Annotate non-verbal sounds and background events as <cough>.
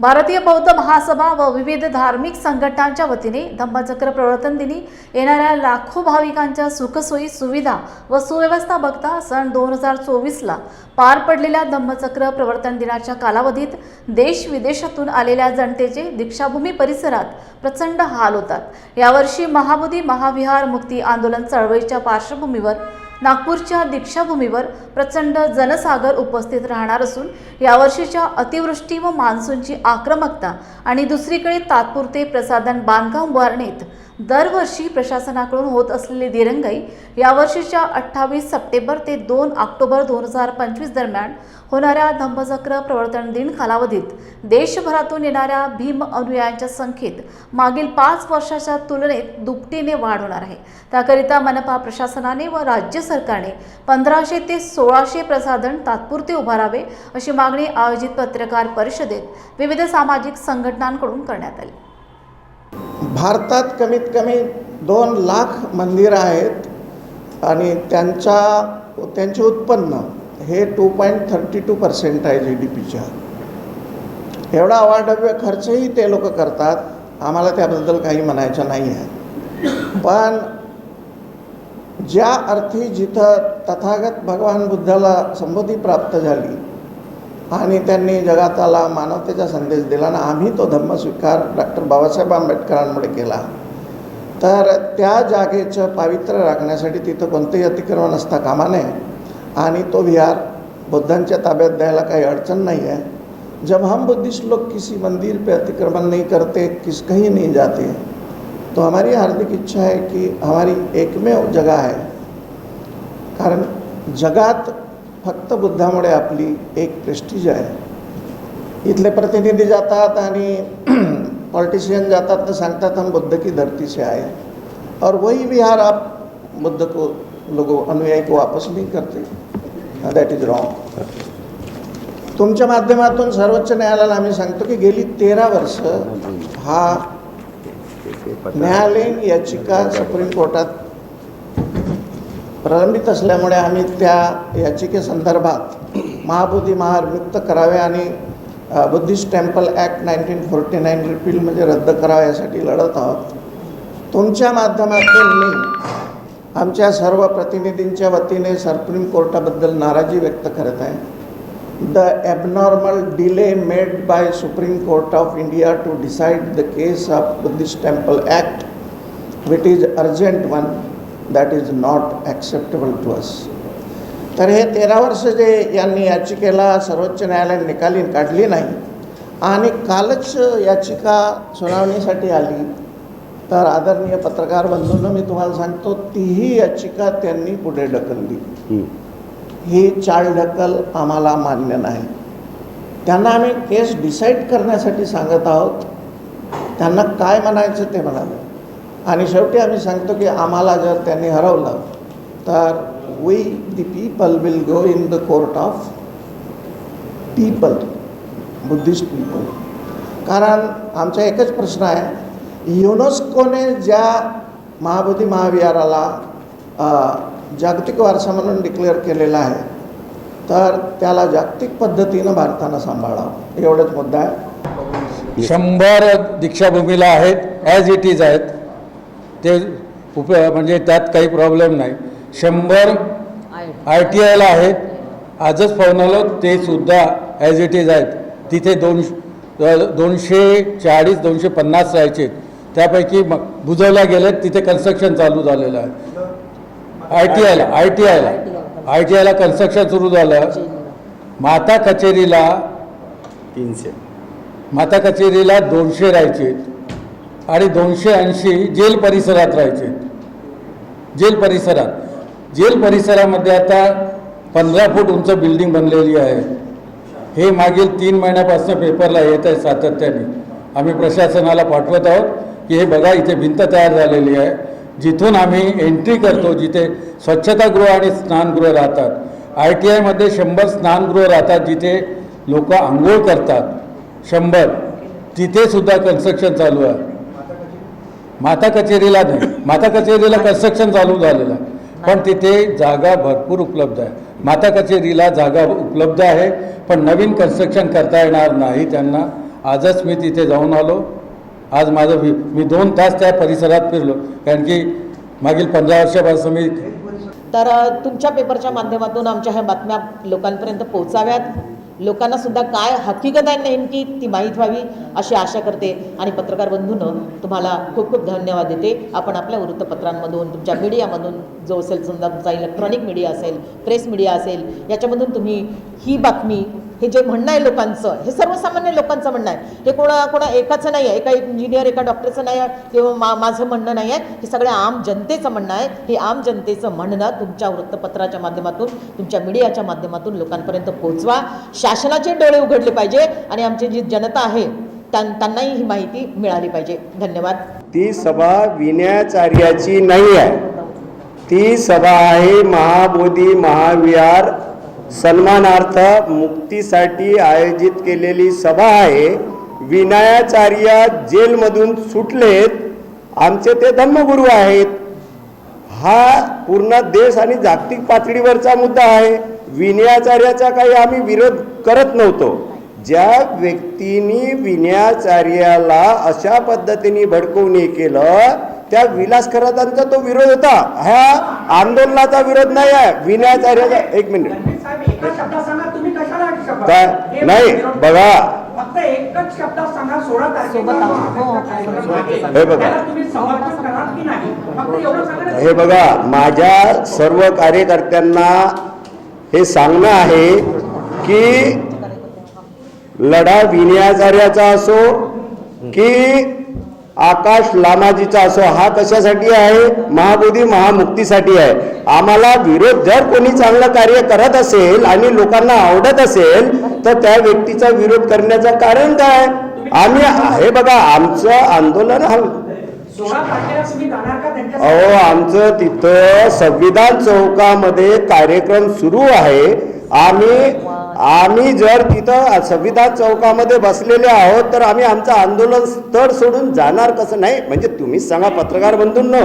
भारतीय बौद्ध महासभा व विविध धार्मिक संघटनांच्या वतीने धम्मचक्र प्रवर्तन दिनी येणाऱ्या लाखो भाविकांच्या सुखसोयी सुविधा व सुव्यवस्था बघता सन दोन हजार चोवीसला पार पडलेल्या धम्मचक्र प्रवर्तन दिनाच्या कालावधीत देश विदेशातून आलेल्या जनतेचे दीक्षाभूमी परिसरात प्रचंड हाल होतात. यावर्षी महाबोधी महाविहार मुक्ती आंदोलन चळवळीच्या पार्श्वभूमीवर नागपूरच्या दीक्षाभूमीवर प्रचंड जनसागर उपस्थित राहणार असून यावर्षीच्या अतिवृष्टी व मान्सूनची आक्रमकता आणि दुसरीकडे तात्पुरते प्रसाधन बांधकाम उभारणीत दरवर्षी प्रशासनाकडून होत असलेली दिरंगाई यावर्षीच्या अठ्ठावीस सप्टेंबर ते दोन ऑक्टोबर दोन हजार पंचवीस दरम्यान होणाऱ्या धम्मचक्र प्रवर्तन दिन कालावधीत देशभरातून येणाऱ्या भीम अनुयायांच्या संख्येत मागील पाच वर्षाच्या तुलनेत दुपटीने वाढ होणार आहे. त्याकरिता मनपा प्रशासनाने व राज्य सरकारने पंधराशे ते सोळाशे प्रसाधन तात्पुरते उभारावे अशी मागणी आयोजित पत्रकार परिषदेत विविध सामाजिक संघटनांकडून करण्यात आली. भारतात कमीत कमी दोन लाख मंदिरं आहेत आणि त्यांच्या त्यांचे उत्पन्न हे two point thirty two percent आहे जी डी पीच्या एवढा अवाढव्य खर्चही ते लोक करतात. आम्हाला त्याबद्दल काही म्हणायचं नाही आहे. पण ज्या अर्थी जिथं तथागत भगवान बुद्धाला संबोधी प्राप्त झाली आणि त्यांनी जगाताला मानवतेचा संदेश दिला ना तो धम्म स्वीकार डॉक्टर बाबासाहेब आंबेडकरांमुळे केला. तर त्या जागेचं पावित्र्य राखण्यासाठी तिथं कोणतंही अतिक्रमण असता कामा नये. तो विहार बुद्धांच्या ताब्यात द्यायला काही अड़चन नहीं है जब हम बुद्धिस्ट लोग किसी मंदिर पे अतिक्रमण नहीं करते, किस कहीं नहीं जाते तो हमारी हार्दिक इच्छा है कि हमारी एकमेव जगह है. कारण जगात फक्त बुद्धामुळे आपली एक प्रेस्टिज आहे. इथले प्रतिनिधी जातात आणि <clears throat> पॉलिटिशियन जातात तर सांगतात हम बुद्ध की धरती से आए और वही विहार आप बुद्ध को लोगों अनुयायी को वापस नहीं करते। दॅट इज रॉंग तुमच्या माध्यमातून सर्वोच्च न्यायालयाला आम्ही सांगतो की गेली तेरा वर्ष हा न्यायालयीन याचिका सुप्रीम कोर्टात प्रलंबित असल्यामुळे आम्ही त्या याचिकेसंदर्भात महाबोधी महार मुक्त करावे आणि Buddhist temple act nineteen forty nine repeal म्हणजे रद्द करावे यासाठी लढत आहोत. तुमच्या माध्यमातून मी आमच्या सर्व प्रतिनिधींच्या वतीने सुप्रीम कोर्टाबद्दल नाराजी व्यक्त करत आहे. The abnormal delay made by Supreme Court of India to decide the case of Buddhist temple act with is urgent one that is not acceptable to us तर हे तेरा वर्ष जे यांनी याचिकेला सर्वोच्च न्यायालयाने निकाली काढली नाही आणि कालच याचिका सुनावणीसाठी आली तर आदरणीय पत्रकार बंधूंना मी तुम्हाला सांगतो तीही याचिका त्यांनी पुढे ढकलली. ही चालढकल आम्हाला मान्य नाही. त्यांना आम्ही केस डिसाईड करण्यासाठी सांगत आहोत. त्यांना काय म्हणायचं ते म्हणाले. आणि शेवटी आम्ही सांगतो की आम्हाला जर त्यांनी हरवलं तर we the people will go in the court of people Buddhist people कारण आमचा एकच प्रश्न आहे युनेस्कोने ज्या महाबोधी महाविहाराला जागतिक वारसा म्हणून डिक्लेअर केलेला आहे तर त्याला जागतिक पद्धतीनं भारतानं सांभाळावं. एवढंच मुद्दा आहे. शंभर दीक्षाभूमीला आहेत ॲज इट इज आहेत. ते उप म्हणजे त्यात काही प्रॉब्लेम नाही. शंभर आय टी आयला आहेत. आजच पाहून आलो ते सुद्धा ॲज इट इज आहेत. तिथे दोन दोनशे चाळीस दोनशे पन्नास राहायचे. त्यापैकी मग बुजवल्या गेलेत तिथे कन्स्ट्रक्शन चालू झालेलं आहे. आय टी आयला आय टी आयला आय टी आयला कन्स्ट्रक्शन सुरू झालं. माता कचेरीला तीनशे. माता कचेरीला दोनशे राहायचे. आणि दोनशे ऐंशी जेल परिसरात राहायचे. जेल परिसरात. जेल परिसरामध्ये आता पंधरा फूट उंच बिल्डिंग बनलेली आहे. हे मागील तीन महिन्यापासून पेपरला येत आहे सातत्याने. आम्ही प्रशासनाला पाठवत आहोत की हे बघा इथे भिंत तयार झालेली आहे. जिथून आम्ही एंट्री करतो जिथे स्वच्छतागृह आणि स्नानगृह राहतात. आय टी आयमध्ये शंभर स्नानगृह राहतात जिथे लोक आंघोळ करतात. शंभर. तिथेसुद्धा कन्स्ट्रक्शन चालू आहे. माता कचेरीला नाही. माता कचेरीला कन्स्ट्रक्शन चालू झालेलं आहे. पण तिथे जागा भरपूर उपलब्ध आहे. माता कचेरीला जागा उपलब्ध आहे पण नवीन कन्स्ट्रक्शन करता येणार नाही त्यांना. आजच मी तिथे जाऊन आलो. आज माझं वि- मी दोन तास त्या परिसरात फिरलो. कारण की मागील पंधरा वर्षापासून मी तर तुमच्या पेपरच्या माध्यमातून आमच्या ह्या बातम्या लोकांपर्यंत पोहोचाव्यात. लोकांना सुद्धा काय हकीकत आहे नेमकी ती माहीत व्हावी अशी आशा करते. आणि पत्रकार बंधून तुम्हाला खूप खूप धन्यवाद देते. आपण आपल्या वृत्तपत्रांमधून तुमच्या मीडियामधून जो असेल समजा तुमचा इलेक्ट्रॉनिक मीडिया असेल प्रेस मीडिया असेल याच्यामधून तुम्ही ही बातमी हे जे म्हणणं आहे लोकांचं हे सर्वसामान्य लोकांचं म्हणणं आहे. हे कोणा कोणा एकाचं नाही आहे एका इंजिनियर एका डॉक्टरचं नाही आहे किंवा मा माझं म्हणणं नाही आहे. हे सगळ्या आम जनतेचं म्हणणं आहे. हे आम जनतेचं म्हणणं तुमच्या वृत्तपत्राच्या माध्यमातून तुमच्या मीडियाच्या माध्यमातून लोकांपर्यंत पोहोचवा शासनाचे डोळे उघडले पाहिजे आणि आमची जी जनता आहे त्यां त्यांनाही ही माहिती मिळाली पाहिजे. धन्यवाद. ती सभा विनयाचार्याची नाही आहे. ती सभा आहे महाबोधी महाविहार सन्मानार्थ मुक्तीसाठी आयोजित केलेली सभा आहे. विनायाचार्य जेलमधून सुटलेत. आमचे ते धम्मगुरू आहेत. हा पूर्ण देश आणि जागतिक पातळीवरचा मुद्दा आहे. विनयाचार्याचा काही आम्ही विरोध करत नव्हतो. ज्या व्यक्तीनी विनयाचार्याला अशा पद्धतीने भडकवून केलं त्या विलास खरातांचा तो विरोध होता हा आंदोलनाचा विरोध नाही आहे विनयाचार्याचा एक मिनिट? काय? नाही, बघा. हो. हे बघा. हे बघा माझ्या सर्व कार्यकर्त्यांना हे सांगणं आहे की लढा विनयाचार्याचा असो की आकाश लामाजीचा असो हा कशासाठी आहे? महाबोधी महामुक्तीसाठी आहे. आम्हाला विरोध जर कोणी चांगलं कार्य करत असेल आणि लोकांना आवडत असेल तर त्या व्यक्तीचा विरोध करण्याचं कारण काय? आम्ही हे बघा आमचं आंदोलन हा अहो आमचं तिथं संविधान चौकामध्ये कार्यक्रम सुरू आहे. आम्ही आम्ही जर तिथं संविधान चौकामध्ये बसलेले आहोत तर आम्ही आमचं आंदोलन स्थळ सोडून जाणार कसं नाही? म्हणजे तुम्हीच सांगा पत्रकार बंधूंनो.